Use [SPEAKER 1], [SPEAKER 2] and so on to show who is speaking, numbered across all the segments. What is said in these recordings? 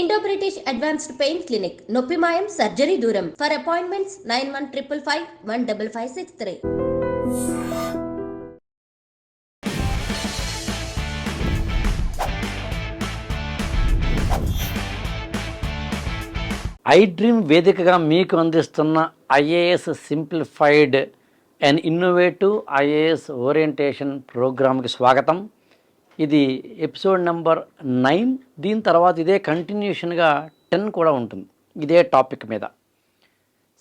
[SPEAKER 1] Indo British advanced pain clinic నొప్పి మాయం surgery దూరం. For appointments nine one triple five one double five six three
[SPEAKER 2] I dream వేదికగా మీకు అందిస్తున్న IAS simplified and innovative IAS orientation ప్రోగ్రామ్కి స్వాగతం. ఇది ఎపిసోడ్ నెంబర్ నైన్. దీని తర్వాత ఇదే కంటిన్యూషన్గా టెన్ కూడా ఉంటుంది ఇదే టాపిక్ మీద.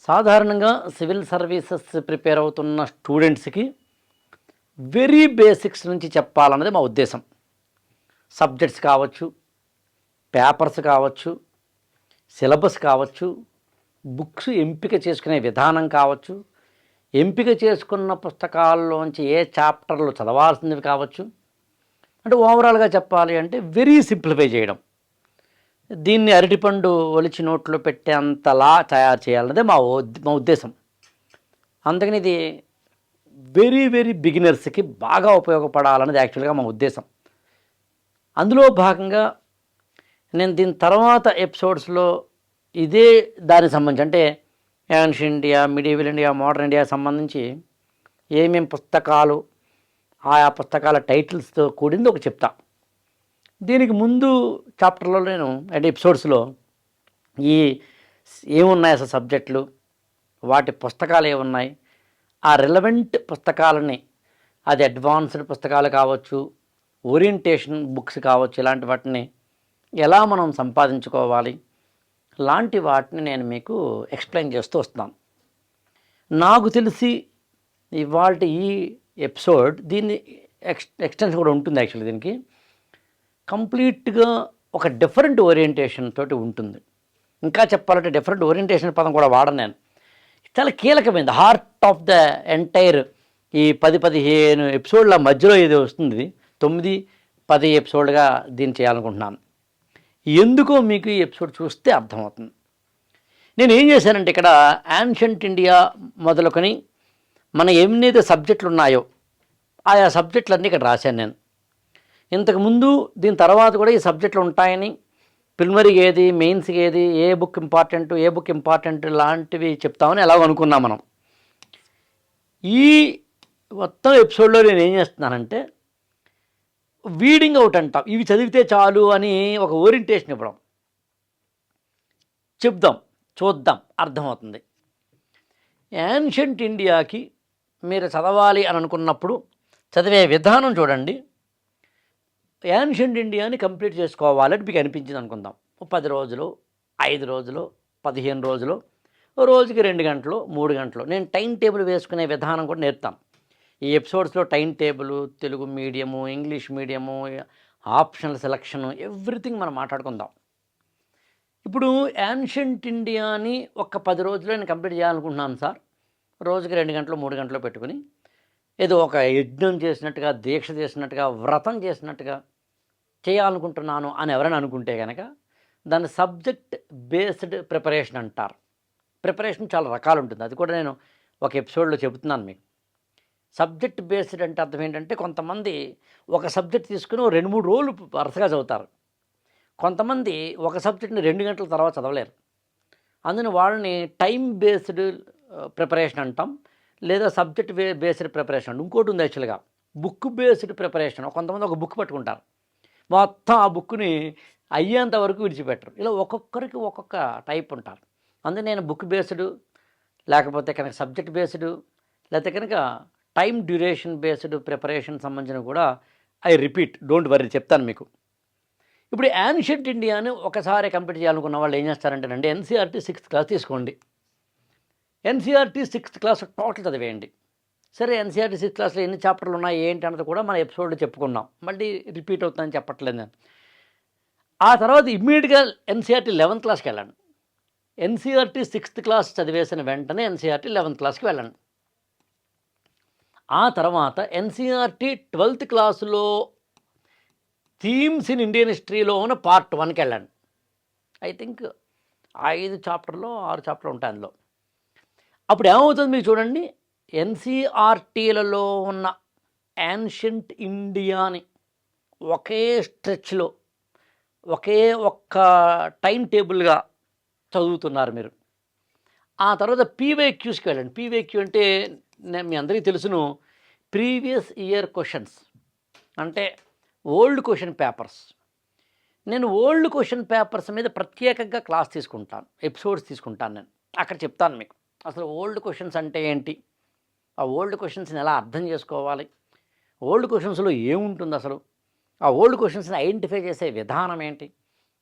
[SPEAKER 2] సాధారణంగా సివిల్ సర్వీసెస్ ప్రిపేర్ అవుతున్న స్టూడెంట్స్కి వెరీ బేసిక్స్ నుంచి చెప్పాలన్నది మా ఉద్దేశం. సబ్జెక్ట్స్ కావచ్చు పేపర్స్ కావచ్చు సిలబస్ కావచ్చు బుక్స్ ఎంపిక చేసుకునే విధానం కావచ్చు ఎంపిక చేసుకున్న పుస్తకాల్లోంచి ఏ చాప్టర్లు చదవాల్సినవి కావచ్చు అంటే ఓవరాల్గా చెప్పాలి అంటే వెరీ సింప్లిఫై చేయడం. దీన్ని అరటిపండు ఒలిచి నోట్లో పెట్టేంతలా తయారు చేయాలన్నదే మా మా ఉద్దేశం. అందుకని ఇది వెరీ వెరీ బిగినర్స్కి బాగా ఉపయోగపడాలన్నది యాక్చువల్గా మా ఉద్దేశం. అందులో భాగంగా నేను దీని తర్వాత ఎపిసోడ్స్లో ఇదే దానికి సంబంధించి అంటే ancient India medieval India modern India సంబంధించి ఏమేమి పుస్తకాలు ఆయా పుస్తకాల టైటిల్స్తో కూడింది ఒక చెప్తా. దీనికి ముందు చాప్టర్లో నేను అంటే ఎపిసోడ్స్లో ఈ ఏమున్నాయి అసలు సబ్జెక్టులు వాటి పుస్తకాలు ఏమున్నాయి ఆ రిలవెంట్ పుస్తకాలని అది అడ్వాన్స్డ్ పుస్తకాలు కావచ్చు ఓరియంటేషన్ బుక్స్ కావచ్చు ఇలాంటి వాటిని ఎలా మనం సంపాదించుకోవాలి లాంటి వాటిని నేను మీకు ఎక్స్ప్లెయిన్ చేస్తూ వస్తున్నాను. నాకు తెలిసి ఇవాళ ఈ ఎపిసోడ్ దీన్ని ఎక్స్ ఎక్స్టెన్స్ కూడా ఉంటుంది యాక్చువల్లీ దీనికి. కంప్లీట్గా ఒక డిఫరెంట్ ఓరియంటేషన్ తోటి ఉంటుంది. ఇంకా చెప్పాలంటే డిఫరెంట్ ఓరియంటేషన్ పదం కూడా వాడను నేను. చాలా కీలకమైంది. హార్ట్ ఆఫ్ ద ఎంటైర్ ఈ పది పదిహేను ఎపిసోడ్ల మధ్యలో ఇది వస్తుంది ఇది. తొమ్మిది పది ఎపిసోడ్గా దీన్ని చేయాలనుకుంటున్నాను. ఎందుకో మీకు ఈ ఎపిసోడ్ చూస్తే అర్థమవుతుంది. నేను ఏం చేశానంటే ఇక్కడ యాన్షంట్ ఇండియా మొదలుకొని మన ఎన్నైతే సబ్జెక్టులు ఉన్నాయో ఆయా సబ్జెక్టులన్నీ ఇక్కడ రాశాను నేను. ఇంతకుముందు దీని తర్వాత కూడా ఈ సబ్జెక్టులు ఉంటాయని ప్రిలిమరీకి ఏది మెయిన్స్ ఏది ఏ బుక్ ఇంపార్టెంట్ ఏ బుక్ ఇంపార్టెంట్ లాంటివి చెప్తామని ఎలాగో అనుకున్నాం మనం. ఈ మొత్తం ఎపిసోడ్లో నేను ఏం చేస్తున్నానంటే వీడింగ్ అవుట్ అంటాం. ఇవి చదివితే చాలు అని ఒక ఓరియంటేషన్ ఇవ్వడం. చెప్దాం చూద్దాం అర్థమవుతుంది. యాన్షంట్ ఇండియాకి మీరు చదవాలి అని అనుకున్నప్పుడు చదివే విధానం చూడండి. యాన్షియంట్ ఇండియాని కంప్లీట్ చేసుకోవాలని మీకు అనిపించింది అనుకుందాం. పది రోజులు ఐదు రోజులు పదిహేను రోజులు రోజుకి రెండు గంటలు మూడు గంటలు. నేను టైం టేబుల్ వేసుకునే విధానం కూడా నేర్తాం ఈ ఎపిసోడ్స్లో time table Telugu medium English medium optional selection everything మనం మాట్లాడుకుందాం. ఇప్పుడు యాన్షియంట్ ఇండియాని ఒక పది రోజుల్లో నేను కంప్లీట్ చేయాలనుకుంటున్నాను సార్. రోజుకి రెండు గంటలు మూడు గంటలు పెట్టుకుని ఏదో ఒక యజ్ఞం చేసినట్టుగా దీక్ష చేసినట్టుగా వ్రతం చేసినట్టుగా చేయాలనుకుంటున్నాను అని ఎవరైనా అనుకుంటే కనుక దాన్ని సబ్జెక్ట్ బేస్డ్ ప్రిపరేషన్ అంటారు. ప్రిపరేషన్ చాలా రకాలు ఉంటుంది అది కూడా నేను ఒక ఎపిసోడ్లో చెబుతున్నాను మీకు. సబ్జెక్ట్ బేస్డ్ అంటే అర్థం ఏంటంటే కొంతమంది ఒక సబ్జెక్ట్ తీసుకుని రెండు మూడు రోజులు వరుసగా చదువుతారు. కొంతమంది ఒక సబ్జెక్ట్ని రెండు గంటల తర్వాత చదవలేరు. అందుకని వాళ్ళని టైం బేస్డ్ ప్రిపరేషన్ అంటాం. లేదా సబ్జెక్ట్ బే బేస్డ్ ప్రిపరేషన్ అంటాం. ఇంకోటి ఉంది యాక్చువల్గా. Book based preparation. కొంతమంది ఒక బుక్ పట్టుకుంటారు. మొత్తం ఆ బుక్ని అయ్యేంత వరకు విడిచిపెట్టరు. ఇలా ఒక్కొక్కరికి ఒక్కొక్క టైప్ ఉంటారు. అందుకే నేను బుక్ బేస్డ్ లేకపోతే కనుక సబ్జెక్ట్ బేస్డ్ లేకపోతే కనుక టైం డ్యూరేషన్ బేస్డ్ ప్రిపరేషన్ సంబంధించిన కూడా ఐ రిపీట్. డోంట్ వరీ చెప్తాను మీకు. ఇప్పుడు యాన్షియంట్ ఇండియాని ఒకసారి కంప్లీట్ చేయాలనుకున్న వాళ్ళు ఏం చేస్తారంటేనండి ఎన్సీఆర్టీ సిక్స్త్ క్లాస్ తీసుకోండి. ఎన్సీఆర్టీ సిక్స్త్ క్లాస్ టోటల్ చదివేయండి. సరే ఎన్సీఆర్టీ సిక్స్త్ క్లాస్లో ఎన్ని చాప్టర్లు ఉన్నాయి ఏంటి అన్నది కూడా మన ఎపిసోడ్లో చెప్పుకున్నాం. మళ్ళీ రిపీట్ అవుతుందని చెప్పట్లేదు నేను. ఆ తర్వాత ఇమ్మీడియట్గా ఎన్సీఆర్టీ లెవెన్త్ క్లాస్కి వెళ్ళండి. ఎన్సీఆర్టీ సిక్స్త్ క్లాస్ చదివేసిన వెంటనే ఎన్సీఆర్టీ లెవెన్త్ క్లాస్కి వెళ్ళండి. ఆ తర్వాత ఎన్సీఆర్టీ ట్వెల్త్ క్లాసులో థీమ్స్ ఇన్ ఇండియన్ హిస్టరీలో ఉన్న పార్ట్ వన్కి వెళ్ళండి. ఐ థింక్ ఐదు చాప్టర్లో ఆరు చాప్టర్లు ఉంటాయి అందులో. అప్పుడు ఏమవుతుంది మీరు చూడండి ఎన్సీఆర్టీలలో ఉన్న యాన్షియంట్ ఇండియాని ఒకే స్ట్రెచ్లో ఒకే ఒక్క టైం టేబుల్గా చదువుతున్నారు మీరు. ఆ తర్వాత పీవైక్యూస్కి వెళ్ళండి. పీవైక్యూ అంటే నేను మీ అందరికీ తెలుసును ప్రీవియస్ ఇయర్ క్వశ్చన్స్. అంటే ఓల్డ్ క్వశ్చన్ పేపర్స్. నేను ఓల్డ్ క్వశ్చన్ పేపర్స్ మీద ప్రత్యేకంగా క్లాస్ తీసుకుంటాను ఎపిసోడ్స్ తీసుకుంటాను నేను. అక్కడ చెప్తాను మీకు. అసలు ఓల్డ్ క్వశ్చన్స్ అంటే ఏంటి? ఆ ఓల్డ్ క్వశ్చన్స్ని ఎలా అర్థం చేసుకోవాలి? ఓల్డ్ క్వశ్చన్స్లో ఏముంటుంది అసలు? ఆ ఓల్డ్ క్వశ్చన్స్ని ఐడెంటిఫై చేసే విధానం ఏంటి?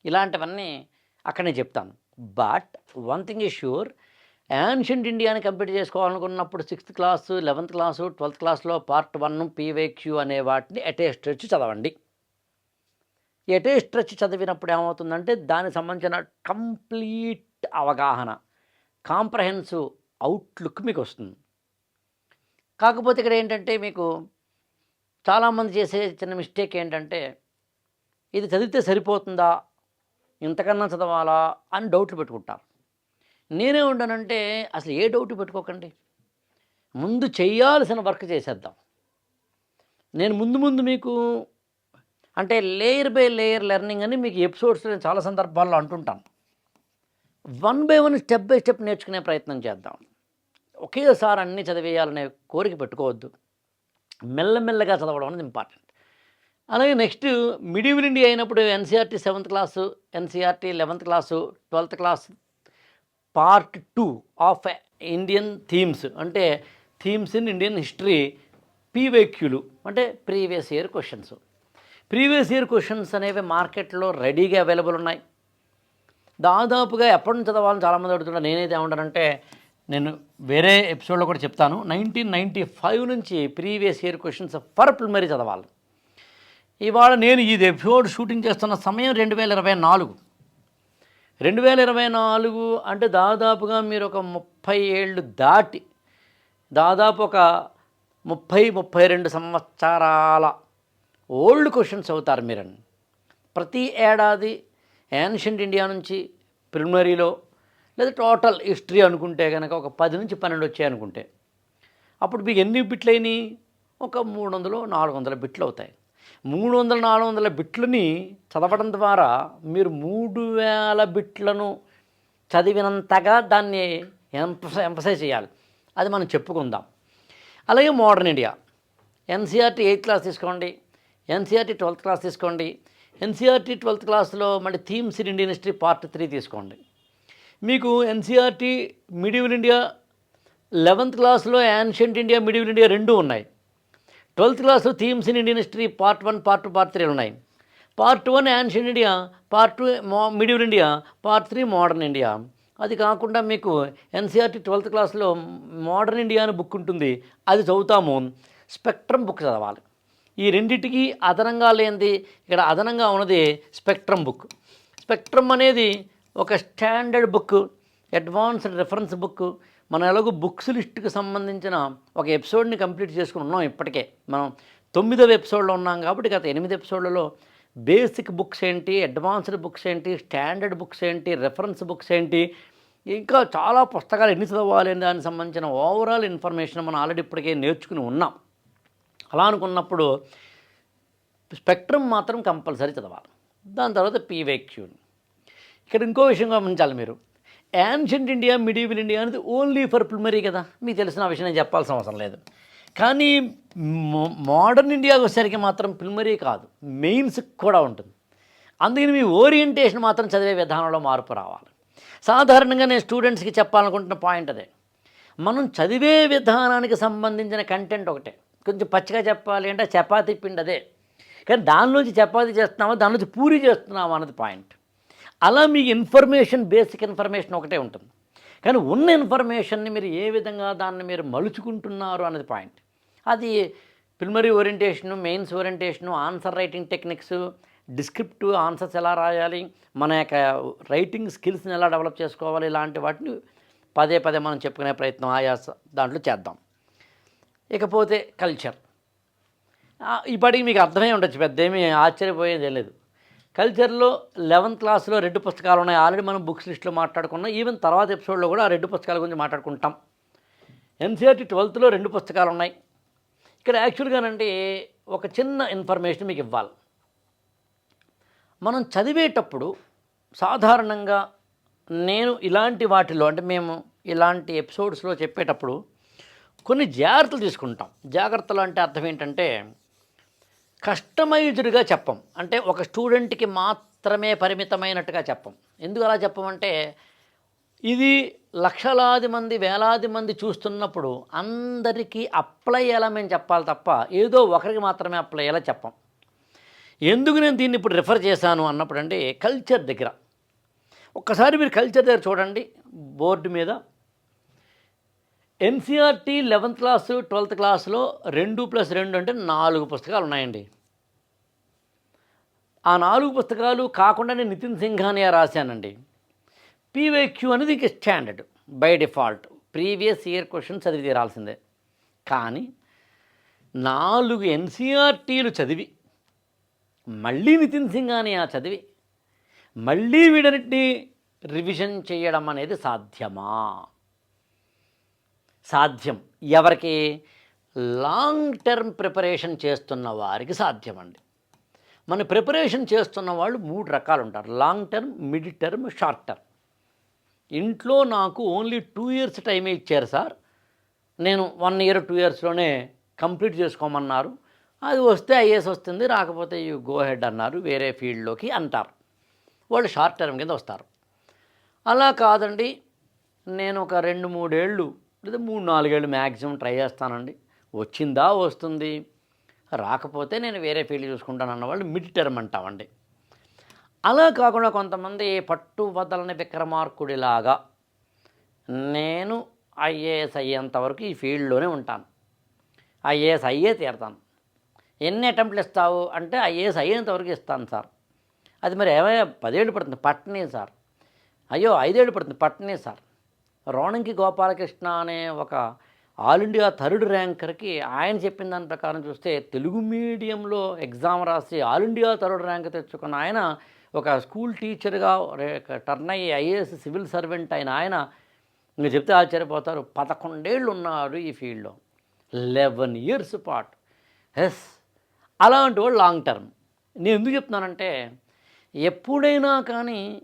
[SPEAKER 2] ఇలాంటివన్నీ అక్కడనే చెప్తాను. But one thing is sure ancient ఇండియాని complete చేసుకోవాలనుకున్నప్పుడు sixth class eleventh class twelfth క్లాస్లో పార్ట్ వన్ పీవైక్యూ అనే వాటిని అటేస్ట్ వచ్చి చదవండి. ఎటే స్ట్రెచ్ చదివినప్పుడు ఏమవుతుందంటే దానికి సంబంధించిన కంప్లీట్ అవగాహన. కాంప్రహెన్సివ్ అవుట్లుక్ మీకు వస్తుంది కాకపోతే ఇక్కడ ఏంటంటే మీకు చాలామంది చేసే చిన్న మిస్టేక్ ఏంటంటే ఇది చదివితే సరిపోతుందా? ఇంతకన్నా చదవాలా? అని డౌట్లు పెట్టుకుంటారు. నేనే ఉండనంటే అసలు ఏ డౌట్ పెట్టుకోకండి. ముందు చేయాల్సిన వర్క్ చేసేద్దాం. నేను ముందు ముందు మీకు అంటే లేయర్ బై లేయర్ లెర్నింగ్ అని మీకు ఎపిసోడ్స్ నేను చాలా సందర్భాల్లో అంటుంటాను. One by one step by step నేర్చుకునే ప్రయత్నం చేద్దాం. ఒకేసారి అన్నీ చదివేయాలనే కోరిక పెట్టుకోవద్దు. మెల్లమెల్లగా చదవడం అనేది ఇంపార్టెంట్ అలాగే నెక్స్ట్ మిడిల్ ఇండియా అయినప్పుడు NCERT seventh class NCERT eleventh class twelfth class part two of Indian themes అంటే థీమ్స్ ఇన్ ఇండియన్ హిస్టరీ పీవైక్యూలు అంటే previous year questions previous year questions అనేవి మార్కెట్లో రెడీగా అవైలబుల్ ఉన్నాయి. దాదాపుగా ఎప్పటి నుంచి చదవాలని చాలామంది అడుగుతున్నారు నేనైతే ఏమంటానంటే నేను వేరే ఎపిసోడ్లో కూడా చెప్తాను. నైన్టీన్ నైంటీ ఫైవ్ నుంచి previous year questions for primary చదవాలి. ఇవాళ నేను ఇది ఎపిసోడ్ షూటింగ్ చేస్తున్న సమయం రెండు వేల ఇరవై నాలుగు. రెండు వేల ఇరవై నాలుగు అంటే దాదాపుగా మీరు ఒక ముప్పై ఏళ్ళు దాటి దాదాపు ఒక ముప్పై ముప్పై రెండు సంవత్సరాల ఓల్డ్ క్వశ్చన్స్ అవుతారు మీరని ప్రతి ఏడాది యాన్షియంట్ ఇండియా నుంచి ప్రిలిమినరీలో లేదా టోటల్ హిస్టరీ అనుకుంటే కనుక ఒక పది నుంచి పన్నెండు వచ్చాయి అనుకుంటే. అప్పుడు మీకు ఎన్ని బిట్లు అయినాయి? ఒక మూడు వందలు నాలుగు వందల బిట్లు అవుతాయి. మూడు వందల నాలుగు వందల బిట్లని చదవడం ద్వారా మీరు మూడు వేల బిట్లను చదివినంతగా దాన్ని ఎంపస ఎంపసైజ్ చేయాలి. అది మనం చెప్పుకుందాం. అలాగే modern India. NCERT eighth class తీసుకోండి. ఎన్సీఆర్టీ ట్వెల్త్ క్లాస్ తీసుకోండి. ఎన్సీఆర్టీ ట్వెల్త్ క్లాస్లో మళ్ళీ themes in Indian history part three తీసుకోండి. మీకు ఎన్సీఆర్టీ మిడివల్ ఇండియా లెవెంత్ క్లాస్లో యాన్షియంట్ ఇండియా మిడివల్ ఇండియా రెండు ఉన్నాయి. ట్వెల్త్ క్లాస్లో themes in Indian history part one part two part three ఉన్నాయి. Part one ancient India part two మో medieval India part three modern India. అది కాకుండా మీకు NCERT twelfth క్లాస్లో మోడర్న్ ఇండియా అనే బుక్ ఉంటుంది. అది చదువుతాము. స్పెక్ట్రమ్ బుక్ చదవాలి. ఈ రెండిటికి అదనంగా లేనిది ఇక్కడ అదనంగా ఉన్నది స్పెక్ట్రమ్ బుక్. స్పెక్ట్రమ్ అనేది ఒక standard book advanced reference book. మనం ఎలాగో బుక్స్ లిస్ట్కి సంబంధించిన ఒక ఎపిసోడ్ని కంప్లీట్ చేసుకుని ఉన్నాం ఇప్పటికే. మనం తొమ్మిదవ ఎపిసోడ్లో ఉన్నాం కాబట్టి గత ఎనిమిది ఎపిసోడ్లలో బేసిక్ బుక్స్ ఏంటి అడ్వాన్స్డ్ బుక్స్ ఏంటి స్టాండర్డ్ బుక్స్ ఏంటి రెఫరెన్స్ బుక్స్ ఏంటి ఇంకా చాలా పుస్తకాలు ఎన్ని చదవాలి దానికి సంబంధించిన ఓవరాల్ ఇన్ఫర్మేషన్ మనం ఆల్రెడీ ఇప్పటికే నేర్చుకుని ఉన్నాం. అలా అనుకున్నప్పుడు స్పెక్ట్రమ్ మాత్రం కంపల్సరీ చదవాలి. దాని తర్వాత పీవైక్యూని ఇక్కడ ఇంకో విషయం గమనించాలి మీరు. యాన్షియంట్ ఇండియా మిడివిల్ ఇండియా అనేది ఓన్లీ ఫర్ ప్రిమరీ కదా. మీకు తెలిసిన విషయం నేను చెప్పాల్సిన అవసరం లేదు. కానీ మో- మోడర్న్ ఇండియాకి వచ్చేసరికి మాత్రం ప్రిమరీ కాదు. మెయిన్స్ కూడా ఉంటుంది. అందుకని మీ ఓరియంటేషన్ మాత్రం చదివే విధానంలో మార్పు రావాలి. సాధారణంగా నేను స్టూడెంట్స్కి చెప్పాలనుకుంటున్న పాయింట్ అదే. మనం చదివే విధానానికి సంబంధించిన కంటెంట్ ఒకటే. కొంచెం పచ్చిగా చెప్పాలి అంటే చపాతీ పిండి అదే. కానీ దానిలోంచి చపాతీ చేస్తున్నామా దానిలోంచి పూరి చేస్తున్నామా అన్నది పాయింట్. అలా మీ ఇన్ఫర్మేషన్ బేసిక్ ఇన్ఫర్మేషన్ ఒకటే ఉంటుంది. కానీ ఉన్న ఇన్ఫర్మేషన్ని మీరు ఏ విధంగా దాన్ని మీరు మలుచుకుంటున్నారు అన్నది పాయింట్. అది preliminary orientation mains orientation answer writing techniques descriptive answers ఎలా రాయాలి మన యొక్క రైటింగ్ స్కిల్స్ని ఎలా డెవలప్ చేసుకోవాలి ఇలాంటి వాటిని పదే పదే మనం చెప్పుకునే ప్రయత్నం ఆయా దాంట్లో చేద్దాం. ఇకపోతే కల్చర్ ఇప్పటికి మీకు అర్థమై ఉండొచ్చు పెద్ద ఏమీ ఆశ్చర్యపోయేది లేదు. కల్చర్లో లెవెన్త్ క్లాస్లో రెండు పుస్తకాలు ఉన్నాయి. ఆల్రెడీ మనం బుక్స్ లిస్ట్లో మాట్లాడుకున్నాం. ఈవెన్ తర్వాత ఎపిసోడ్లో కూడా ఆ రెండు పుస్తకాల గురించి మాట్లాడుకుంటాం. ఎన్సీఆర్టీ ట్వెల్త్లో రెండు పుస్తకాలు ఉన్నాయి. ఇక్కడ యాక్చువల్గానంటే ఒక చిన్న ఇన్ఫర్మేషన్ మీకు ఇవ్వాలి. మనం చదివేటప్పుడు సాధారణంగా నేను ఇలాంటి వాటిలో అంటే మేము ఇలాంటి ఎపిసోడ్స్లో చెప్పేటప్పుడు కొన్ని జాగ్రత్తలు తీసుకుంటాం. జాగ్రత్తలు అంటే అర్థం ఏంటంటే కస్టమైజ్డ్గా చెప్పం. అంటే ఒక స్టూడెంట్కి మాత్రమే పరిమితమైనట్టుగా చెప్పం. ఎందుకు అలా చెప్పమంటే ఇది లక్షలాది మంది వేలాది మంది చూస్తున్నప్పుడు అందరికీ అప్లై అయ్యేలా మేము చెప్పాలి తప్ప ఏదో ఒకరికి మాత్రమే అప్లై అయ్యేలా చెప్పం. ఎందుకు నేను దీన్ని ఇప్పుడు రిఫర్ చేశాను అన్నప్పుడు అంటే కల్చర్ దగ్గర. ఒక్కసారి మీరు కల్చర్ దగ్గర చూడండి బోర్డు మీద ఎన్సీఆర్టీ లెవెన్త్ క్లాసు ట్వెల్త్ క్లాస్లో రెండు ప్లస్ రెండు అంటే నాలుగు పుస్తకాలు ఉన్నాయండి. ఆ నాలుగు పుస్తకాలు కాకుండా నేను నితిన్ సింఘానియా రాశానండి. పీవైక్యూ అనేది ఇంక standard by default. Previous year question చదివి తీరాల్సిందే. కానీ నాలుగు ఎన్సీఆర్టీలు చదివి మళ్ళీ నితిన్ సింఘానియా చదివి మళ్ళీ వీడన్నిటినీ రివిజన్ చేయడం అనేది సాధ్యమా? సాధ్యం. ఎవరికి? లాంగ్ టర్మ్ ప్రిపరేషన్ చేస్తున్న వారికి సాధ్యమండి. మన ప్రిపరేషన్ చేస్తున్న వాళ్ళు మూడు రకాలు ఉంటారు long term mid term short term ఇంట్లో నాకు ఓన్లీ టూ ఇయర్స్ టైమే ఇచ్చారు సార్. నేను వన్ ఇయర్ టూ ఇయర్స్లోనే కంప్లీట్ చేసుకోమన్నారు. అది వస్తే ఐఏఎస్ వస్తుంది రాకపోతే యూ గో హెడ్ అన్నారు వేరే ఫీల్డ్లోకి అంటారు. వాళ్ళు షార్ట్ టర్మ్ కింద వస్తారు. అలా కాదండి. నేను ఒక రెండు మూడేళ్ళు లేదా మూడు నాలుగేళ్ళు మ్యాక్సిమం ట్రై చేస్తానండి. వచ్చిందా వస్తుంది. రాకపోతే నేను వేరే ఫీల్డ్ చూసుకుంటాను అన్నవాళ్ళు మిడ్ టర్మ్ అంటామండి. అలా కాకుండా కొంతమంది పట్టు వదలని విక్రమార్కుడిలాగా నేను ఐఏఎస్ అయ్యేంత వరకు ఈ ఫీల్డ్లోనే ఉంటాను. ఐఏఎస్ అయ్యే తీరుతాను. ఎన్ని అటెంప్ట్లు ఇస్తావు? అంటే ఐఏఎస్ అయ్యేంత వరకు ఇస్తాను సార్. అది మరి ఏమయ్యా పదేళ్ళు పడుతుంది. పట్టనే సార్. అయ్యో ఐదేళ్ళు పడుతుంది. పట్టనే సార్. రోణంకి గోపాలకృష్ణ అనే ఒక ఆల్ ఇండియా థర్డ్ ర్యాంకర్కి ఆయన చెప్పిన దాని ప్రకారం చూస్తే తెలుగు మీడియంలో ఎగ్జామ్ రాసి ఆల్ ఇండియా థర్డ్ ర్యాంక్ తెచ్చుకున్న ఆయన ఒక స్కూల్ టీచర్గా టర్న్ అయ్యి ఐఏఎస్ సివిల్ సర్వెంట్ అయిన ఆయన ఇంకా చెప్తే ఆశ్చర్యపోతారు. పదకొండేళ్ళు ఉన్నాడు ఈ ఫీల్డ్లో. లెవెన్ ఇయర్స్ పాటు. ఎస్ అలాంటి వాళ్ళు లాంగ్ టర్మ్. నేను ఎందుకు చెప్తున్నానంటే ఎప్పుడైనా కానీ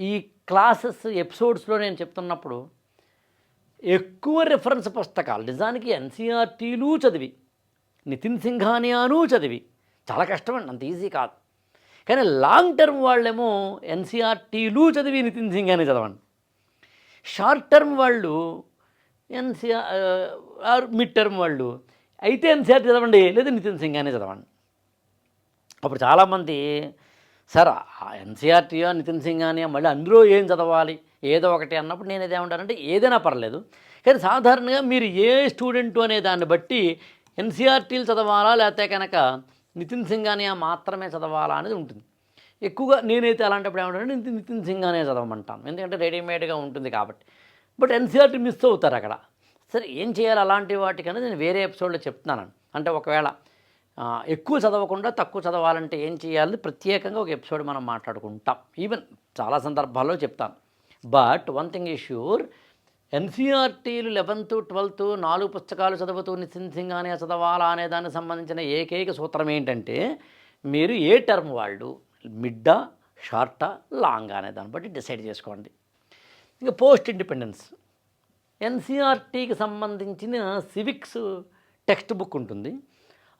[SPEAKER 2] ఈ క్లాసెస్ ఎపిసోడ్స్లో నేను చెప్తున్నప్పుడు ఎక్కువ రిఫరెన్స్ పుస్తకాలు. నిజానికి ఎన్సీఆర్టీలు చదివి నితిన్ సింఘానియాను చదివి. చాలా కష్టమండి అంత ఈజీ కాదు. కానీ లాంగ్ టర్మ్ వాళ్ళేమో ఎన్సీఆర్టీలు చదివి నితిన్ సింఘాని చదవండి. షార్ట్ టర్మ్ వాళ్ళు ఎన్సీఆర్ మిడ్ టర్మ్ వాళ్ళు. అయితే ఎన్సీఆర్టీ చదవండి లేదా నితిన్ సింఘాని చదవండి. అప్పుడు చాలామంది సార్ ఎన్సీఆర్టీయో నితిన్ సింగ్ సింఘానియా మళ్ళీ అందులో ఏం చదవాలి? ఏదో ఒకటి అన్నప్పుడు నేను ఏదేమంటానంటే ఏదైనా పర్లేదు. కానీ సాధారణంగా మీరు ఏ స్టూడెంట్ అనే దాన్ని బట్టి ఎన్సీఆర్టీలు చదవాలా? లేకపోతే కనుక నితిన్ సింఘానియా మాత్రమే చదవాలా అనేది ఉంటుంది. ఎక్కువగా నేనైతే అలాంటప్పుడు ఏమంటాను నితిన్ నితిన్ సింఘానియా చదవమంటాను. ఎందుకంటే రెడీమేడ్గా ఉంటుంది కాబట్టి. బట్ ఎన్సీఆర్టీ మిస్ అవుతారు అక్కడ. సరే ఏం చేయాలి అలాంటి వాటికి నేను వేరే ఎపిసోడ్లో చెప్తున్నాను. అంటే ఒకవేళ ఎక్కువ చదవకుండా తక్కువ చదవాలంటే ఏం చేయాలి? ప్రత్యేకంగా ఒక ఎపిసోడ్ మనం మాట్లాడుకుంటాం. ఈవెన్ చాలా సందర్భాల్లో చెప్తాను. But one thing is sure ఎన్సీఆర్టీలు eleventh twelfth నాలుగు పుస్తకాలు చదువుతూ నిశ్చింతంగానే అనే చదవాలా అనే దానికి సంబంధించిన ఏకైక సూత్రం ఏంటంటే మీరు ఏ టర్మ్ వాళ్ళు మిడ్డా షార్టా లాంగ్ అనే దాన్ని బట్టి డిసైడ్ చేసుకోండి. ఇంకా పోస్ట్ ఇండిపెండెన్స్. ఎన్సీఆర్టీకి సంబంధించిన సివిక్స్ టెక్స్ట్ బుక్ ఉంటుంది.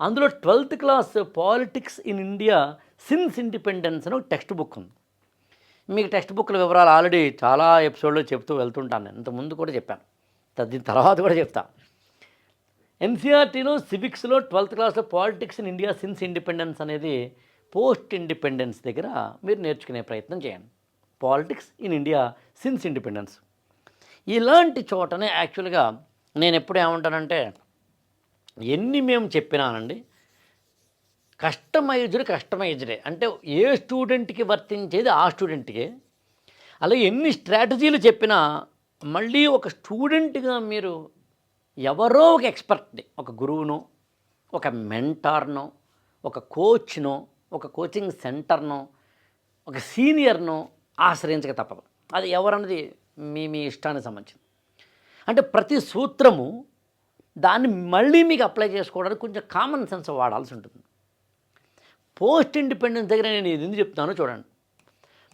[SPEAKER 2] అందులో twelfth class politics in India since independence అని ఒక టెక్స్ట్ బుక్ ఉంది. మీకు టెక్స్ట్ బుక్ల వివరాలు ఆల్రెడీ చాలా ఎపిసోడ్లో చెప్తూ వెళ్తుంటాను నేను. ఇంతకుముందు కూడా చెప్పాను. దీని తర్వాత కూడా చెప్తాను ఎన్సీఆర్టీలో సివిక్స్లో ట్వెల్త్ క్లాస్లో politics in India since independence అనేది పోస్ట్ ఇండిపెండెన్స్ దగ్గర మీరు నేర్చుకునే ప్రయత్నం చేయండి. Politics in India since independence. ఇలాంటి చోటనే యాక్చువల్గా నేను ఎప్పుడు ఏమంటానంటే ఎన్ని మేము చెప్పినానండి? కస్టమైజ్డ్ కస్టమైజ్డే అంటే ఏ స్టూడెంట్కి వర్తించేది ఆ స్టూడెంట్కే. అలాగే ఎన్ని స్ట్రాటజీలు చెప్పినా మళ్ళీ ఒక స్టూడెంట్గా మీరు ఎవరో ఒక ఎక్స్పర్ట్ని ఒక గురువునో ఒక మెంటార్నో ఒక కోచ్నో ఒక కోచింగ్ సెంటర్నో ఒక సీనియర్ను ఆశ్రయించక తప్పదు. అది ఎవరన్నది మీ మీ ఇష్టానికి సంబంధించింది. అంటే ప్రతి సూత్రము దాన్ని మళ్ళీ మీకు అప్లై చేసుకోవడానికి కొంచెం కామన్ సెన్స్ వాడాల్సి ఉంటుంది. పోస్ట్ ఇండిపెండెన్స్ దగ్గర నేను ఇది ఎందుకు చెప్తానో చూడండి.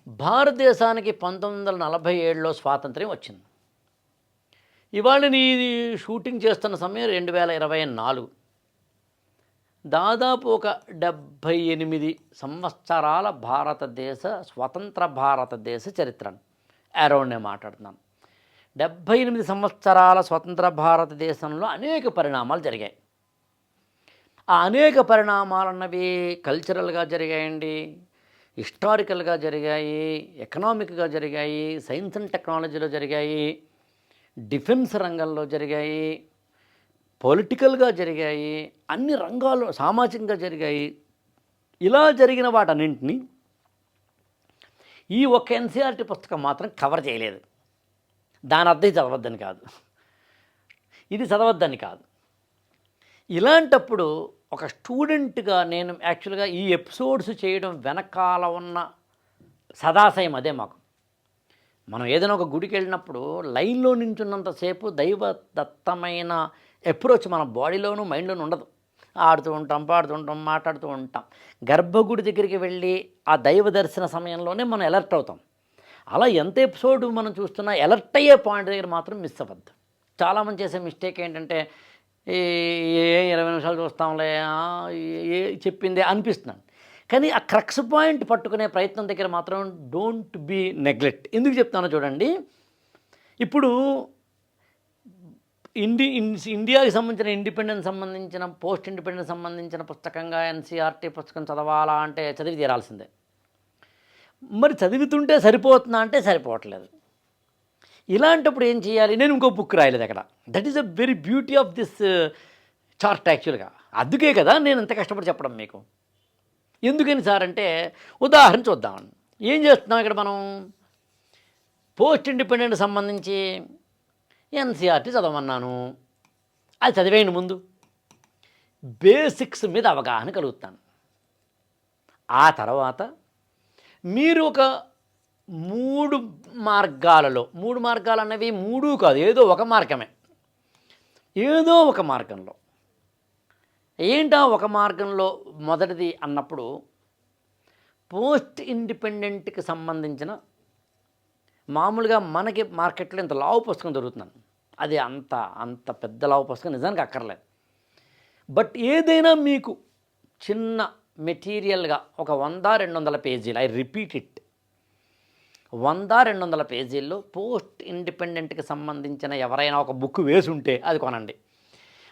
[SPEAKER 2] భారతదేశానికి పంతొమ్మిది వందల నలభై ఏడులో స్వాతంత్ర్యం వచ్చింది. ఇవాళ నీ షూటింగ్ చేస్తున్న సమయం రెండు వేల ఇరవై నాలుగు. దాదాపు ఒక డెబ్భై ఎనిమిది సంవత్సరాల భారతదేశ స్వతంత్ర భారతదేశ చరిత్రను అరౌండ్ నేను మాట్లాడుతున్నాను. డెబ్భై ఎనిమిది సంవత్సరాల స్వతంత్ర భారతదేశంలో అనేక పరిణామాలు జరిగాయి. ఆ అనేక పరిణామాలు అన్నవి కల్చరల్గా జరిగాయండి హిస్టారికల్గా జరిగాయి ఎకనామిక్గా జరిగాయి సైన్స్ అండ్ టెక్నాలజీలో జరిగాయి డిఫెన్స్ రంగంలో జరిగాయి పొలిటికల్గా జరిగాయి అన్ని రంగాలు సామాజికంగా జరిగాయి. ఇలా జరిగిన వాటన్నింటినీ ఈ ఒక్క ఎన్సీఆర్టీ పుస్తకం మాత్రం కవర్ చేయలేదు. దాని అర్థం చదవద్దని కాదు. ఇది చదవద్దని కాదు. ఇలాంటప్పుడు ఒక స్టూడెంట్గా నేను యాక్చువల్గా ఈ ఎపిసోడ్స్ చేయడం వెనకాల ఉన్న సదాశయం అదే మాకు. మనం ఏదైనా ఒక గుడికి వెళ్ళినప్పుడు లైన్లో నించున్నంతసేపు దైవ దత్తమైన అప్రోచ్ మన బాడీలోనూ మైండ్లోనూ ఉండదు. ఆడుతూ ఉంటాం పాడుతూ ఉంటాం మాట్లాడుతూ ఉంటాం. గర్భగుడి దగ్గరికి వెళ్ళి ఆ దైవ దర్శన సమయంలోనే మనం అలర్ట్ అవుతాం. అలా ఎంత ఎపిసోడ్ మనం చూస్తున్నా అలర్ట్ అయ్యే పాయింట్ దగ్గర మాత్రం మిస్ అవ్వద్దు. చాలామంది చేసే మిస్టేక్ ఏంటంటే ఏ ఏ ఇరవై నిమిషాలు చూస్తాంలే ఏ- చెప్పిందే అనిపిస్తున్నాను కానీ ఆ క్రక్స్ పాయింట్ పట్టుకునే ప్రయత్నం దగ్గర మాత్రం డోంట్ బీ నెగ్లెక్ట్ ఎందుకు చెప్తానో చూడండి. ఇప్పుడు ఇండి ఇన్- ఇండియాకి సంబంధించిన ఇండిపెండెన్స్ సంబంధించిన పోస్ట్ ఇండిపెండెన్స్ సంబంధించిన పుస్తకంగా ఎన్సీఆర్టీ పుస్తకం చదవాలా అంటే చదివి తీరాల్సిందే. మరి చదువుతుంటే సరిపోతుందా అంటే సరిపోవట్లేదు. ఇలాంటప్పుడు ఏం చేయాలి? నేను ఇంకో బుక్ రాయలేదు అక్కడ. That is a very beauty of this chart యాక్చువల్గా అందుకే కదా నేను ఇంత కష్టపడి చెప్పడం మీకు. ఎందుకని సార్ అంటే ఉదాహరణ చూద్దాం. ఏం చేస్తున్నాం ఇక్కడ మనం? పోస్ట్ ఇండిపెండెంట్ సంబంధించి ఎన్సీఆర్టీ చదవమన్నాను. అది చదివేయండి ముందు. బేసిక్స్ మీద అవగాహన కలుగుతాను. ఆ తర్వాత మీరు ఒక మూడు మార్గాలలో మూడు మార్గాలు అన్నవి మూడు కాదు ఏదో ఒక మార్గమే. ఏదో ఒక మార్గంలో. ఏంటా ఒక మార్గంలో మొదటిది అన్నప్పుడు పోస్ట్ ఇండిపెండెంట్కి సంబంధించిన మామూలుగా మనకి మార్కెట్లో ఇంత లావు పుస్తకం దొరుకుతున్నాను అది అంత అంత పెద్ద లావు పుస్తకం నిజానికి అక్కర్లేదు. బట్ ఏదైనా మీకు చిన్న మెటీరియల్గా ఒక వంద రెండు వందల పేజీలు ఐ రిపీట్ ఇట్. వంద రెండు వందల పేజీల్లో పోస్ట్ ఇండిపెండెంట్కి సంబంధించిన ఎవరైనా ఒక బుక్ వేసి ఉంటే అది కొనండి.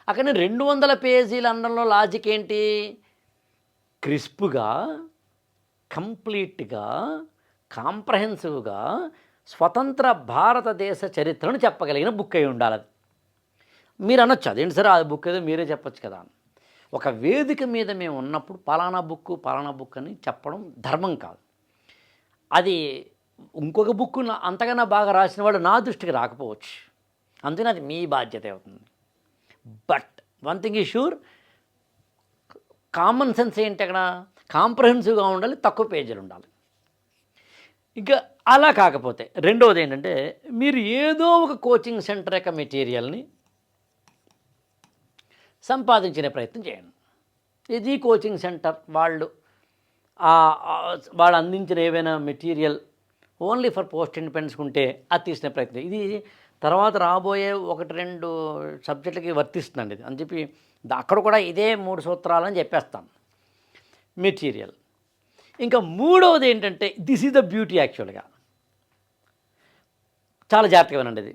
[SPEAKER 2] అక్కడ రెండు వందల పేజీలు అనడంలో లాజిక్ ఏంటి? క్రిస్ప్గా కంప్లీట్గా కాంప్రహెన్సివ్గా స్వతంత్ర భారతదేశ చరిత్రను చెప్పగలిగిన బుక్ అయి ఉండాలి అది. మీరు అనొచ్చు అదేంటి సార్ ఆ బుక్ ఏదో మీరే చెప్పొచ్చు కదా అని. ఒక వేదిక మీద మేము ఉన్నప్పుడు పలానా బుక్ పలానా బుక్ అని చెప్పడం ధర్మం కాదు. అది ఇంకొక బుక్ నా- అంతకన్నా బాగా రాసిన వాడు నా దృష్టికి రాకపోవచ్చు. అందుకని అది మీ బాధ్యత అవుతుంది. But one thing is sure common sense ఏంటి అక్కడ? కాంప్రహెన్సివ్గా ఉండాలి తక్కువ పేజీలు ఉండాలి. ఇంకా అలా కాకపోతే రెండవది ఏంటంటే మీరు ఏదో ఒక కోచింగ్ సెంటర్ యొక్క మెటీరియల్ని సంపాదించిన ప్రయత్నం చేయండి. ఇది కోచింగ్ సెంటర్. వాళ్ళు వాళ్ళు అందించిన ఏవైనా material only for post independence ఉంటే అది తీసిన ప్రయత్నం ఇది తర్వాత రాబోయే ఒకటి రెండు సబ్జెక్టులకి వర్తిస్తుందండి ఇది. అని చెప్పి అక్కడ కూడా ఇదే మూడు సూత్రాలని చెప్పేస్తాను. మెటీరియల్. ఇంకా మూడవది ఏంటంటే దిస్ ఈజ్ ద బ్యూటీ యాక్చువల్గా. చాలా జాగ్రత్తగా వినండి ఇది.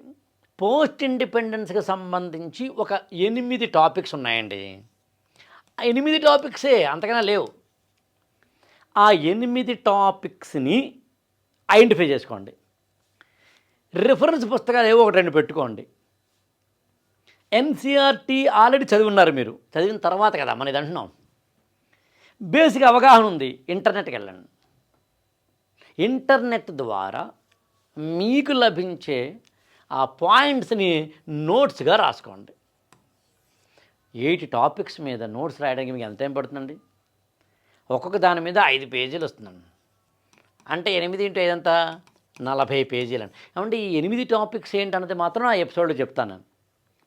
[SPEAKER 2] పోస్ట్ ఇండిపెండెన్స్కి సంబంధించి ఒక ఎనిమిది టాపిక్స్ ఉన్నాయండి. ఆ ఎనిమిది టాపిక్సే అంతకన్నా లేవు. ఆ ఎనిమిది టాపిక్స్ని ఐడెంటిఫై చేసుకోండి. రిఫరెన్స్ పుస్తకాలు ఏవో ఒకటి రెండు పెట్టుకోండి. ఎన్సీఆర్టీ ఆల్రెడీ చదివి ఉన్నారు మీరు. చదివిన తర్వాత కదా మన ఇది అంటున్నాం. బేసిక్ అవగాహన ఉంది. ఇంటర్నెట్కి వెళ్ళండి. ఇంటర్నెట్ ద్వారా మీకు లభించే ఆ పాయింట్స్ని నోట్స్గా రాసుకోండి. ఎయిట్ టాపిక్స్ మీద నోట్స్ రాయడానికి మీకు ఎంత టైం పడుతుందండి? ఒక్కొక్క దాని మీద ఐదు పేజీలు వస్తుందండి. అంటే ఎనిమిది ఇంటూ ఐదంతా నలభై పేజీలు అండి. కాబట్టి ఈ ఎనిమిది టాపిక్స్ ఏంటన్నది మాత్రం ఆ ఎపిసోడ్లో చెప్తాను. నేను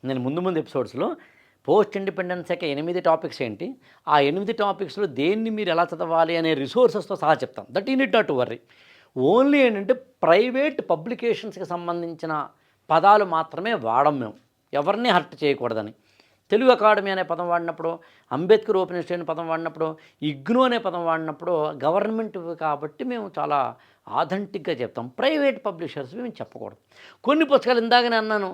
[SPEAKER 2] నేను ముందు ముందు ఎపిసోడ్స్లో పోస్ట్ ఇండిపెండెన్స్ యొక్క ఎనిమిది టాపిక్స్ ఏంటి? ఆ ఎనిమిది టాపిక్స్లో దేన్ని మీరు ఎలా చదవాలి అనే రిసోర్సెస్తో సహా చెప్తాం that is need not to worry. Only ఏంటంటే ప్రైవేట్ పబ్లికేషన్స్కి సంబంధించిన పదాలు మాత్రమే వాడం మేము. ఎవరిని హర్ట్ చేయకూడదని. తెలుగు అకాడమీ అనే పదం వాడినప్పుడు అంబేద్కర్ ఓపెన్ అనే పదం వాడినప్పుడు ఇగ్నో అనే పదం వాడినప్పుడు గవర్నమెంట్ కాబట్టి మేము చాలా ఆథెంటిక్గా చెప్తాం. ప్రైవేట్ పబ్లిషర్స్ మేము చెప్పకూడదు. కొన్ని పుస్తకాలు ఇందాకనే అన్నాను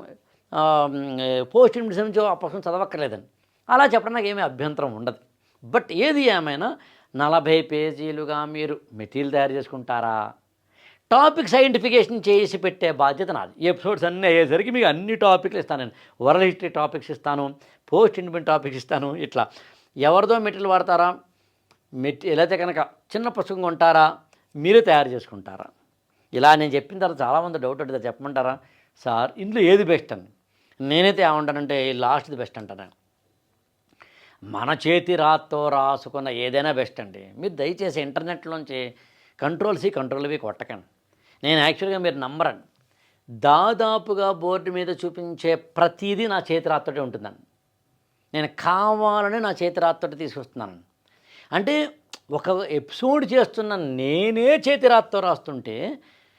[SPEAKER 2] పోస్ట్ ఇండియన్స్ నుంచి ఆ పుస్తకం చదవక్కర్లేదని. అలా చెప్పడం నాకు ఏమీ అభ్యంతరం ఉండదు. బట్ ఏది ఏమైనా నలభై పేజీలుగా మీరు మెటీరియల్ తయారు చేసుకుంటారా? టాపిక్ సైంటిఫికేషన్ చేసి పెట్టే బాధ్యత నాది. ఎపిసోడ్స్ అన్నీ అయ్యేసరికి మీకు అన్ని టాపిక్లు ఇస్తాను నేను. వరల్డ్ హిస్టరీ టాపిక్స్ ఇస్తాను పోస్ట్ ఇండిపెండెంట్ టాపిక్స్ ఇస్తాను ఇట్లా. ఎవరిదో మెటీరియల్ వాడతారా? మెటీ అయితే కనుక చిన్న పుస్తకం కొంటారా? మీరే తయారు చేసుకుంటారా? ఇలా నేను చెప్పిన తర్వాత చాలామంది డౌట్ ఉంటుంది? చెప్పమంటారా? సార్ ఇందులో ఏది బెస్ట్ అని. నేనైతే ఏమంటానంటే లాస్ట్ది బెస్ట్ అంటాను. మన చేతి రాత్తో రాసుకున్న ఏదైనా బెస్ట్ అండి. మీరు దయచేసి ఇంటర్నెట్లోంచి కంట్రోల్ సి కంట్రోల్ బి కొట్టకండి. నేను యాక్చువల్గా మీరు నమ్మరండి. దాదాపుగా బోర్డు మీద చూపించే ప్రతిదీ నా చేతి ఉంటుందని ఉంటుందండి. నేను కావాలని నా చేతి తీసుకొస్తున్నాను అంటే ఒక ఎపిసోడ్ చేస్తున్న నేనే చేతిరాత్తో రాస్తుంటే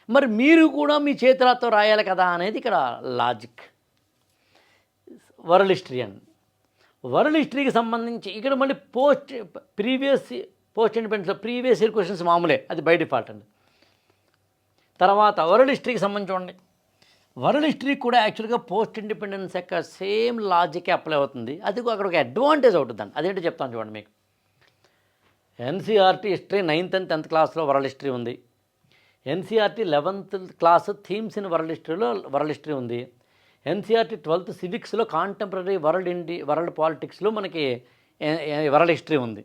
[SPEAKER 2] మరి మీరు కూడా మీ చేతిరాత్తో రాయాలి కదా అనేది ఇక్కడ లాజిక్. వరల్డ్ హిస్టరీ అండి. వరల్డ్ హిస్టరీకి సంబంధించి ఇక్కడ మళ్ళీ post previous post independence previous year questions మామూలే అది బై డిఫాల్ట్ అండి. తర్వాత వరల్డ్ హిస్టరీకి సంబంధించి చూడండి. వరల్డ్ హిస్టరీ కూడా యాక్చువల్గా పోస్ట్ ఇండిపెండెన్స్ యొక్క సేమ్ లాజికే అప్లై అవుతుంది. అది అక్కడ ఒక అడ్వాంటేజ్ అవుతుందండి. అదేంటో చెప్తాను చూడండి మీకు. NCERT history ninth and tenth క్లాస్లో వరల్డ్ హిస్టరీ ఉంది. NCERT eleventh class themes in world హిస్టరీలో వరల్డ్ హిస్టరీ ఉంది. ఎన్సీఆర్టీ ట్వెల్త్ సివిక్స్లో కాంటెంపరీ వరల్డ్ ఇండి వరల్డ్ పాలిటిక్స్లో మనకి వరల్డ్ హిస్టరీ ఉంది.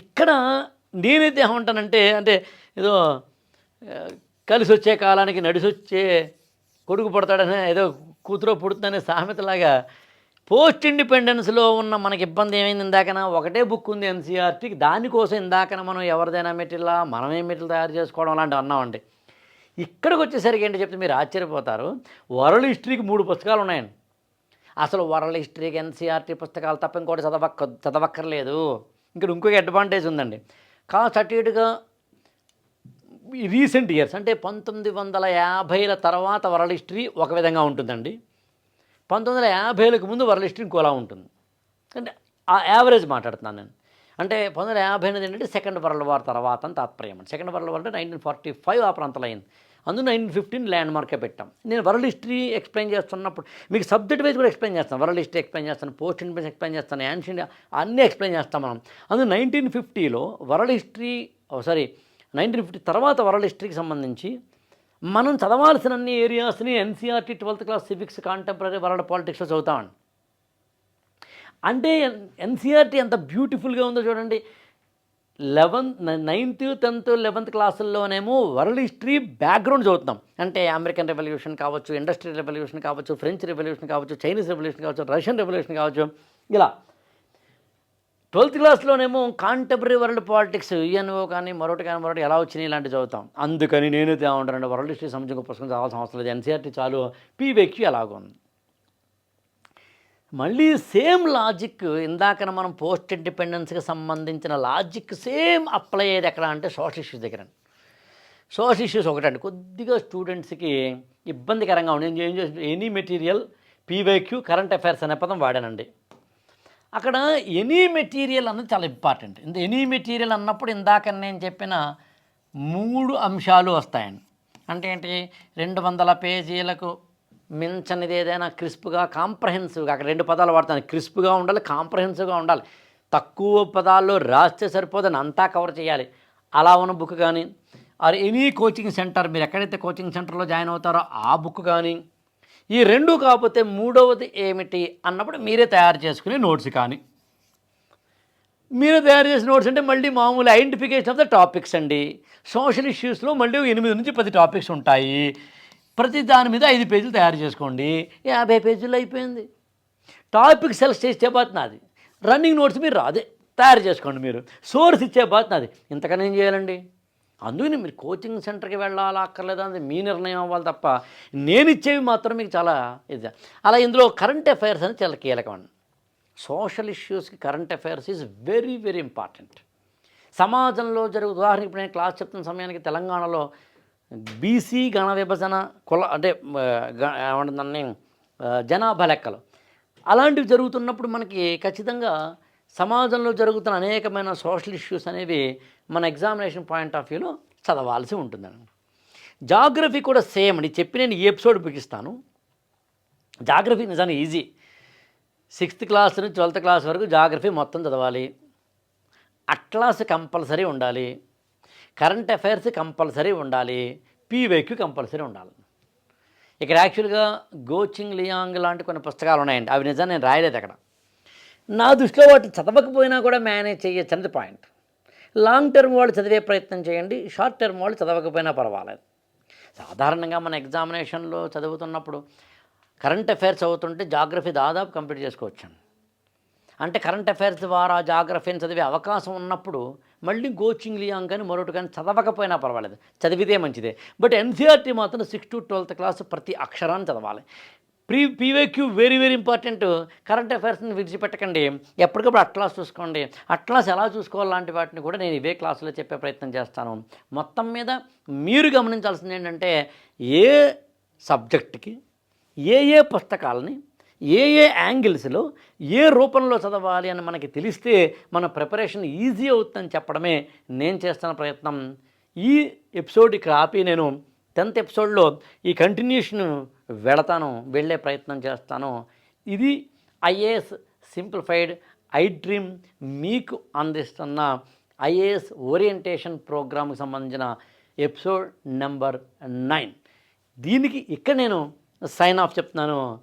[SPEAKER 2] ఇక్కడ నేనైతే ఏమంటానంటే అంటే ఏదో కలిసి వచ్చే కాలానికి నడిసొచ్చే కొడుకు పుడతాడనే ఏదో కూతురు పుడుతుందనే సామెతలాగా పోస్ట్ ఇండిపెండెన్స్లో ఉన్న మనకి ఇబ్బంది ఏమైంది ఇందాకన? ఒకటే బుక్ ఉంది ఎన్సీఆర్టీకి. దానికోసం ఇందాకన మనం ఎవరిదైనా మెటీరియల్ మనమే మెటీరియల్ తయారు చేసుకోవడం అలాంటివి అన్నామండి. ఇక్కడికి వచ్చేసరికి ఏంటి చెప్తే మీరు ఆశ్చర్యపోతారు. వరల్డ్ హిస్టరీకి మూడు పుస్తకాలు ఉన్నాయండి అసలు వరల్డ్ హిస్టరీకి ఎన్సీఆర్టీ పుస్తకాలు తప్ప ఇంకోటి చదవక్క చదవక్కర్లేదు. ఇక్కడ ఇంకొక అడ్వాంటేజ్ ఉందండి. కాస్ట్ అటు ఇటుగా రీసెంట్ ఇయర్స్ అంటే పంతొమ్మిది వందల యాభైల తర్వాత వరల్డ్ హిస్టరీ ఒక విధంగా ఉంటుందండి. పంతొమ్మిది వందల యాభైలకు ముందు వరల్డ్ హిస్టరీ ఇంకోలా ఉంటుంది. అంటే ఆ యావరేజ్ మాట్లాడుతున్నాను నేను. అంటే పంతొమ్మిది వందల యాభై అనేది ఏంటంటే సెకండ్ వరల్డ్ వార్ తర్వాత అని తాత్పర్యం సెకండ్ వరల్డ్ వార్ అంటే నైన్టీన్ ఫార్టీ ఫైవ్ ఆ ప్రాంతంలో అయింది. అందులో నైన్టీన్ ఫిఫ్టీన్ ల్యాండ్ మార్కే పెట్టాం. నేను వరల్డ్ హిస్టరీ ఎక్స్ప్లెయిన్ చేస్తున్నప్పుడు మీకు సబ్జెక్ట్ వైజ్ కూడా ఎక్స్ప్లెయిన్ చేస్తాను. వరల్డ్ హిస్టరీ ఎక్స్ప్లెయిన్ చేస్తాను. పోస్ట్ ఇండిపెండెన్స్ ఎక్స్ప్లెయిన్ చేస్తాను. యాన్షియన్ అన్నీ ఎక్స్ప్లెయిన్ చేస్తాం మనం. అందులో నైన్టీన్ ఫిఫ్టీలో world history sorry nineteen fifty తర్వాత వరల్డ్ హిస్టరీకి సంబంధించి మనం చదవాల్సిన అన్ని ఏరియాస్ని NCERT twelfth class civics contemporary world పాలిటిక్స్లో చదువుతామండి అంటే ఎన్సీఆర్టీ ఎంత బ్యూటిఫుల్గా ఉందో చూడండి. లెవెన్త్ నైన్త్ టెన్త్ లెవెన్త్ క్లాసుల్లోనేమో వరల్డ్ హిస్టరీ బ్యాక్గ్రౌండ్ చదువుతాం అంటే అమెరికన్ రెవల్యూషన్ కావచ్చు ఇండస్ట్రియల్ రెవల్యూషన్ కావచ్చు ఫ్రెంచ్ రెవల్యూషన్ కావచ్చు చైనీస్ రెవల్యూషన్ కావచ్చు రష్యన్ రెవల్యూషన్ కావచ్చు. ఇలా ట్వెల్త్ క్లాస్లోనేమో కాంటెంపరీ వరల్డ్ పాలిటిక్స్ ఈఎన్ఓ కానీ మరొకటి కానీ మరొకటి ఎలా వచ్చినాయి ఇలాంటివి చదువుతాం. అందుకని నేనైతే ఏమంటానంటే వరల్డ్ హిస్టరీ సంబంధించిన పుస్తకం చదవాల్సిన అవసరం లేదు. ఎన్సీఆర్టీ చాలు పీవెక్యూ ఎలాగుంది ఉంది. మళ్ళీ సేమ్ లాజిక్ ఇందాక మనం పోస్ట్ ఇండిపెండెన్స్కి సంబంధించిన లాజిక్ సేమ్ అప్లై అయ్యేది ఎక్కడ అంటే సోషల్ ఇష్యూస్ దగ్గర సోషల్ ఇష్యూస్ ఒకటండి. కొద్దిగా స్టూడెంట్స్కి ఇబ్బందికరంగా ఉంది. నేను ఏం చేసి any material PYQ current affairs అనే పదం వాడానండి. అక్కడ ఎనీ మెటీరియల్ అన్నది చాలా ఇంపార్టెంట్ ఇంత ఎనీ మెటీరియల్ అన్నప్పుడు ఇందాక నేను చెప్పిన మూడు అంశాలు వస్తాయండి. అంటే ఏంటి? రెండు వందల పేజీలకు మించనిది ఏదైనా క్రిస్ప్గా కాంప్రహెన్సివ్గా అక్కడ రెండు పదాలు వాడతాను. క్రిస్ప్గా ఉండాలి కాంప్రహెన్సివ్గా ఉండాలి. తక్కువ పదాల్లో రాస్తే సరిపోదని అంతా కవర్ చేయాలి. అలా ఉన్న బుక్ కానీ ఆర్ ఎనీ కోచింగ్ సెంటర్ మీరు ఎక్కడైతే కోచింగ్ సెంటర్లో జాయిన్ అవుతారో ఆ బుక్ కానీ ఈ రెండు కాకపోతే మూడవది ఏమిటి అన్నప్పుడు మీరే తయారు చేసుకునే నోట్స్ కానీ. మీరే తయారు చేసిన నోట్స్ అంటే మళ్ళీ మామూలు ఐడెంటిఫికేషన్ ఆఫ్ ద టాపిక్స్ అండి. సోషల్ ఇష్యూస్లో మళ్ళీ ఎనిమిది నుంచి పది టాపిక్స్ ఉంటాయి. ప్రతి దాని మీద ఐదు పేజీలు తయారు చేసుకోండి. యాభై పేజీలు అయిపోయింది. టాపిక్ సెలెక్ట్ చేస్తే బాత్ నాది. రన్నింగ్ నోట్స్ మీరు అదే తయారు చేసుకోండి మీరు. సోర్స్ ఇచ్చే బాత్ నాది. ఇంతకన్నా ఏం చేయాలండి? అందుకని మీరు కోచింగ్ సెంటర్కి వెళ్ళాలా అక్కర్లేదా అనేది మీ నిర్ణయం అవ్వాలి తప్ప నేను ఇచ్చేవి మాత్రం మీకు చాలా ఇది. అలా ఇందులో కరెంట్ అఫైర్స్ అని చాలా కీలకం. Social ఇష్యూస్కి current affairs is very very important సమాజంలో జరుగు ఉదాహరణకి ఇప్పుడు నేను క్లాస్ చెప్తున్న సమయానికి తెలంగాణలో బీసీ గణ విభజన కుల అంటే ఏమంటుందని జనాభా లెక్కలు. అలాంటివి జరుగుతున్నప్పుడు మనకి ఖచ్చితంగా సమాజంలో జరుగుతున్న అనేకమైన సోషల్ ఇష్యూస్ అనేవి మన ఎగ్జామినేషన్ పాయింట్ ఆఫ్ వ్యూలో చదవాల్సి ఉంటుందండి. జాగ్రఫీ కూడా సేమ్ అండి. చెప్పి నేను ఈ ఎపిసోడ్ బిగిస్తాను జాగ్రఫీ నిజానికి ఈజీ. సిక్స్త్ క్లాస్ నుంచి ట్వెల్త్ క్లాస్ వరకు జాగ్రఫీ మొత్తం చదవాలి. అట్లాస్ కంపల్సరీ ఉండాలి. కరెంట్ అఫైర్స్ కంపల్సరీ ఉండాలి. పీవైక్యూ కంపల్సరీ ఉండాలి. ఇక్కడ యాక్చువల్గా గోచింగ్ లియాంగ్ లాంటి కొన్ని పుస్తకాలు ఉన్నాయండి. అవి నిజాన్ని నేను రాయలేదు అక్కడ. నా దృష్టిలో వాటిని చదవకపోయినా కూడా మేనేజ్ చేయొచ్చు అనేది పాయింట్. లాంగ్ టర్మ్ వాళ్ళు చదివే ప్రయత్నం చేయండి షార్ట్ టర్మ్ వాళ్ళు చదవకపోయినా పర్వాలేదు. సాధారణంగా మన ఎగ్జామినేషన్లో చదువుతున్నప్పుడు కరెంట్ అఫైర్స్ చదువుతుంటే జాగ్రఫీ దాదాపు కంప్లీట్ చేసుకోవచ్చు అంటే కరెంట్ అఫైర్స్ ద్వారా జాగ్రఫీని చదివే అవకాశం ఉన్నప్పుడు మళ్ళీ కోచింగ్ లియాంగ్ కానీ మరొకటి కానీ చదవకపోయినా పర్వాలేదు. చదివితే మంచిదే. బట్ ఎన్సీఆర్టీ మాత్రం సిక్స్ టు ట్వెల్త్ క్లాస్ ప్రతి అక్షరాన్ని చదవాలి. Pre PYQ very very important. Current అఫైర్స్ని విడిచిపెట్టకండి. ఎప్పటికప్పుడు అట్లాస్ చూసుకోండి. అట్లాస్ ఎలా చూసుకోవాలంటే వాటిని కూడా నేను ఇవే క్లాసులో చెప్పే ప్రయత్నం చేస్తాను. మొత్తం మీద మీరు గమనించాల్సింది ఏంటంటే ఏ సబ్జెక్ట్కి ఏ ఏ పుస్తకాలని ఏ ఏ యాంగిల్స్లో ఏ రూపంలో చదవాలి అని మనకి తెలిస్తే మన ప్రిపరేషన్ ఈజీ అవుతుందని చెప్పడమే నేను చేస్తున్న ప్రయత్నం. ఈ ఎపిసోడ్ ఇక్కడ ఆపి నేను టెన్త్ ఎపిసోడ్లో ఈ కంటిన్యూషన్ వెళతాను వెళ్ళే ప్రయత్నం చేస్తాను. ఇది ఐఏఎస్ సింప్లిఫైడ్ ఐ డ్రీమ్ మీకు అందిస్తున్న ఐఏఎస్ ఓరియంటేషన్ ప్రోగ్రామ్కి సంబంధించిన ఎపిసోడ్ నెంబర్ నైన్. దీనికి ఇక్కడ నేను సైన్ ఆఫ్ చెప్తున్నాను.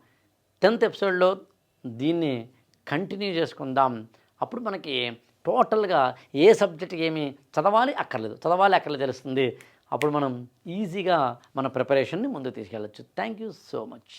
[SPEAKER 2] టెన్త్ ఎపిసోడ్లో దీన్ని కంటిన్యూ చేసుకుందాం. అప్పుడు మనకి టోటల్గా ఏ సబ్జెక్ట్ ఏమి చదవాలి అక్కర్లేదు. చదవాలి అక్కర్లేదు తెలుస్తుంది. అప్పుడు మనం ఈజీగా మన ప్రిపరేషన్ని ముందు తీసుకెళ్ళచ్చు. Thank you so much